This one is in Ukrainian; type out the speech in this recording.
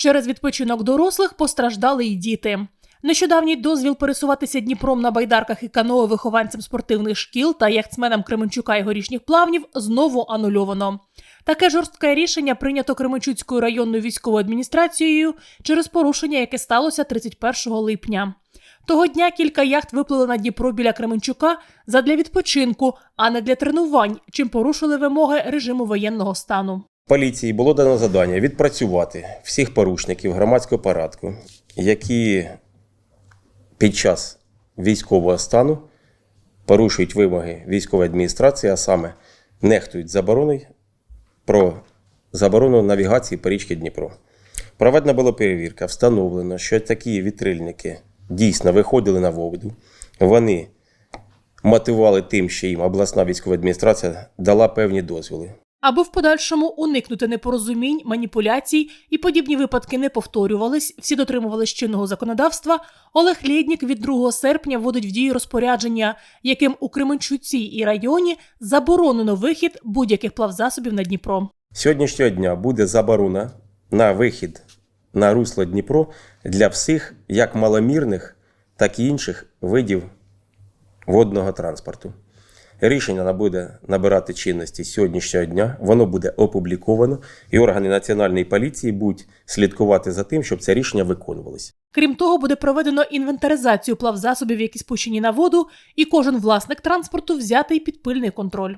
Через відпочинок дорослих постраждали й діти. Нещодавній дозвіл пересуватися Дніпром на байдарках і каное вихованцям спортивних шкіл та яхтсменам Кременчука і горішніх плавнів знову анульовано. Таке жорстке рішення прийнято Кременчуцькою районною військовою адміністрацією через порушення, яке сталося 31 липня. Того дня кілька яхт виплили на Дніпро біля Кременчука задля відпочинку, а не для тренувань, чим порушили вимоги режиму воєнного стану. Поліції було дано завдання відпрацювати всіх порушників громадського порядку, які під час військового стану порушують вимоги військової адміністрації, а саме нехтують забороною про заборону навігації по річці Дніпро. Проведена була перевірка, встановлено, що такі вітрильники дійсно виходили на воду. Вони мотивували тим, що їм обласна військова адміністрація дала певні дозволи. Аби в подальшому уникнути непорозумінь, маніпуляцій і подібні випадки не повторювались, всі дотримувались чинного законодавства. Олег Лєднік від 2 серпня вводить в дію розпорядження, яким у Кременчуці і районі заборонено вихід будь-яких плавзасобів на Дніпро. Сьогоднішнього дня буде заборона на вихід на русло Дніпро для всіх як маломірних, так і інших видів водного транспорту. Рішення набуде набирати чинності сьогоднішнього дня, воно буде опубліковано, і органи національної поліції будуть слідкувати за тим, щоб це рішення виконувалося. Крім того, буде проведено інвентаризацію плавзасобів, які спущені на воду, і кожен власник транспорту взятий під пильний контроль.